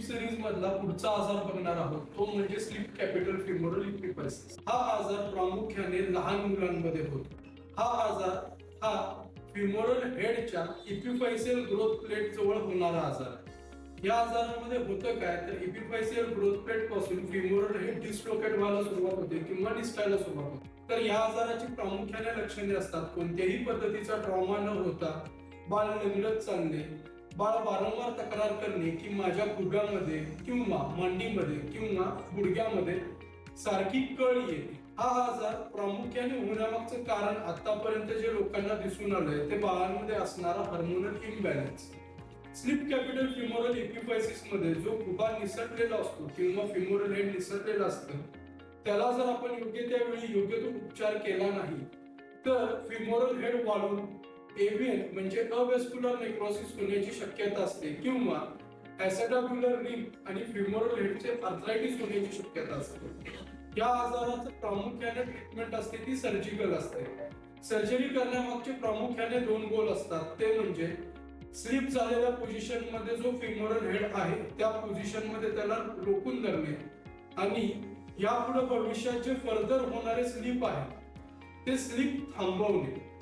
Sleep series मधला पुढचा आजार बघणार आहोत. तो म्हणजे स्लीप कॅपिटल फिमोरल इक्विपायसिस हा आजार प्रामुख्याने लहान मुलांमध्ये होतो. हा आजार हा फिमोरल हेडच्या इपिफायसियल ग्रोथ प्लेट जवळ होणारा आजार आहे. या आजारामध्ये होतं काय? तर इपिफायसियल ग्रोथ प्लेटपासून फिमोरल हेड डिस्लोकेट व्हायला सुरुवात होते किंवा डिस्टायला सुरुवात होते. तर या आजाराची प्रामुख्याने लक्षणे असतात. कोणत्याही पद्धतीचा ट्रॉमा न होता बाल लंगलत चालणे बाळ वारंवार तक्रार करणे की माझ्या गुडघ्यामध्ये किंवा मांडीमध्ये किंवा गुडघ्यामध्ये सारखी कळ येते. हा आजार प्रामुख्याने होण्यामागचं कारण आतापर्यंत जे लोकांना दिसून आलंय ते बाळांमध्ये असणारा hormonal imbalance slip capital femoral इक्विपायसिसमध्ये जो खुबा निसटलेला असतो किंवा फिमोरल हेड निसटलेलं असतं त्याला जर आपण योग्य त्यावेळी योग्य तो उपचार केला नाही तर फिमोरल हेड वाढून एव्हियन म्हणजे अवेस्क्युलर नेक्रोसिस होण्याची शक्यता असते किंवा ऍसेटाब्युलर रिंग आणि फिमोरल हेडचे अर्थरायटिस होण्याची शक्यता असते. या आजाराचं प्रामुख्याने ट्रीटमेंट असते ती सर्जिकल असते. सर्जरी करण्यामागचे प्रामुख्याने दोन गोल असतात. ते म्हणजे स्लिप झालेल्या पोझिशनमध्ये जो फिमोरल हेड आहे त्या पोझिशनमध्ये त्याला रोखून धरणे. आणि यापुढे भविष्यात जे फर्दर होणारे स्लिप आहे ते स्लिप थांबवणे.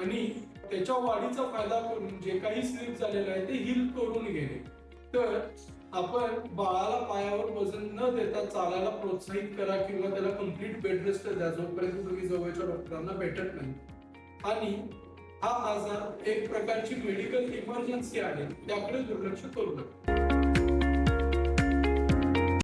आणि त्याच्या वाढीचा फायदा करून जे काही स्लिप झालेलं आहे ते हिल करून घेणे. तर आपण बाळाला पायावर वजन न देता चालायला प्रोत्साहित करा किंवा त्याला कंप्लीट बेड रेस्ट द्या जोपर्यंत तुम्ही जवळच्या डॉक्टरांना भेटत नाही. आणि हा आजार एक प्रकारची मेडिकल इमर्जन्सी आहे त्याकडे दुर्लक्ष करू नका.